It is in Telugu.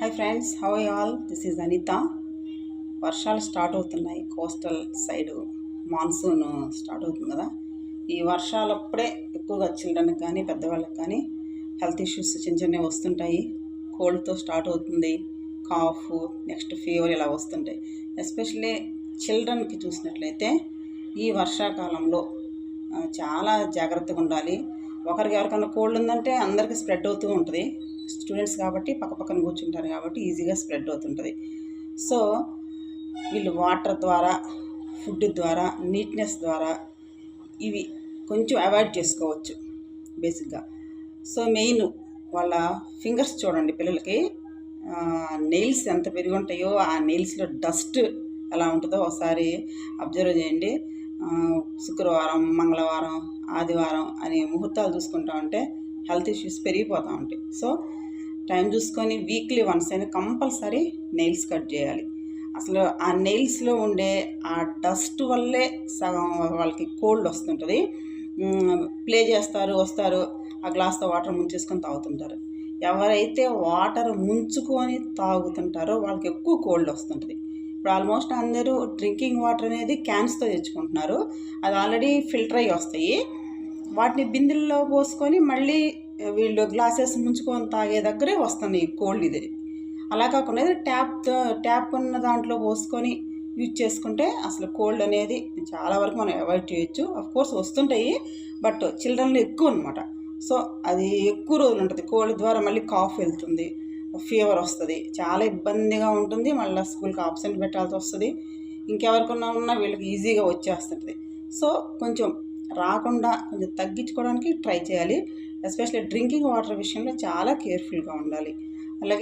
Hi friends how all this is Anitha వర్షాలు స్టార్ట్ అవుతున్నాయి. కోస్టల్ సైడు మాన్సూన్ స్టార్ట్ అవుతుంది కదా. ఈ వర్షాలప్పుడే ఎక్కువగా చిల్డ్రన్కి కానీ పెద్దవాళ్ళకి కానీ హెల్త్ ఇష్యూస్ చిన్న చిన్నవి వస్తుంటాయి. కోల్డ్తో స్టార్ట్ అవుతుంది. కాఫ్ నెక్స్ట్ ఫీవర్ ఇలా వస్తుంటాయి. ఎస్పెషల్లీ చిల్డ్రన్కి చూసినట్లయితే ఈ వర్షాకాలంలో చాలా జాగ్రత్తగా ఉండాలి. ఒకరికి ఎవరికైనా కోల్డ్ ఉందంటే అందరికీ స్ప్రెడ్ అవుతూ ఉంటుంది. స్టూడెంట్స్ కాబట్టి పక్క పక్కన కూర్చుంటారు కాబట్టి ఈజీగా స్ప్రెడ్ అవుతుంటుంది. సో వీళ్ళు వాటర్ ద్వారా ఫుడ్ ద్వారా నీట్నెస్ ద్వారా ఇవి కొంచెం అవాయిడ్ చేసుకోవచ్చు బేసిక్గా సో మెయిన్ వాళ్ళ ఫింగర్స్ చూడండి పిల్లలకి. నెయిల్స్ ఎంత పెరిగి ఉంటాయో ఆ నెయిల్స్లో డస్ట్ ఎలా ఉంటుందో ఒకసారి అబ్జర్వ్ చేయండి. శుక్రవారం మంగళవారం ఆదివారం అని ముహూర్తాలు చూసుకుంటా ఉంటే హెల్త్ ఇష్యూస్ పెరిగిపోతూ ఉంటాయి. సో టైం చూసుకొని వీక్లీ వన్స్ అయినా కంపల్సరీ నెయిల్స్ కట్ చేయాలి. అసలు ఆ నెయిల్స్లో ఉండే ఆ డస్ట్ వల్లే సగం వాళ్ళకి కోల్డ్ వస్తుంటుంది. ప్లే చేస్తారు వస్తారు ఆ గ్లాస్తో వాటర్ ముంచేసుకొని తాగుతుంటారు. ఎవరైతే వాటర్ ముంచుకొని తాగుతుంటారో వాళ్ళకి ఎక్కువ కోల్డ్ వస్తుంటుంది. ఇప్పుడు ఆల్మోస్ట్ అందరూ డ్రింకింగ్ వాటర్ అనేది క్యాన్స్తో తెచ్చుకుంటున్నారు. అది ఆల్రెడీ ఫిల్టర్ అయ్యి వస్తాయి. వాటిని బిందెల్లో పోసుకొని మళ్ళీ వీళ్ళు గ్లాసెస్ ముంచుకొని తాగే దగ్గరే వస్తున్నాయి కోల్డ్ ఇది. అలా కాకుండా ట్యాప్ ట్యాప్ ఉన్న దాంట్లో పోసుకొని యూజ్ చేసుకుంటే అసలు కోల్డ్ అనేది చాలా వరకు మనం అవాయిడ్ చేయొచ్చు. అఫ్ కోర్స్ వస్తుంటాయి బట్ చిల్డ్రన్లో ఎక్కువ అనమాట సో అది ఎక్కువ రోజులు ఉంటుంది. కోల్డ్ ద్వారా మళ్ళీ కాఫ్ వెళ్తుంది. ఫీవర్ వస్తుంది. చాలా ఇబ్బందిగా ఉంటుంది. మళ్ళీ స్కూల్కి ఆబ్సెంట్ పెట్టాల్సి వస్తుంది. ఇంకెవరికన్నా ఉన్నా వీళ్ళకి ఈజీగా వచ్చేస్తుంటుంది సో కొంచెం రాకుండా కొంచెం తగ్గించుకోవడానికి ట్రై చేయాలి. ఎస్పెషల్లీ డ్రింకింగ్ వాటర్ విషయంలో చాలా కేర్ఫుల్గా ఉండాలి. అలాగే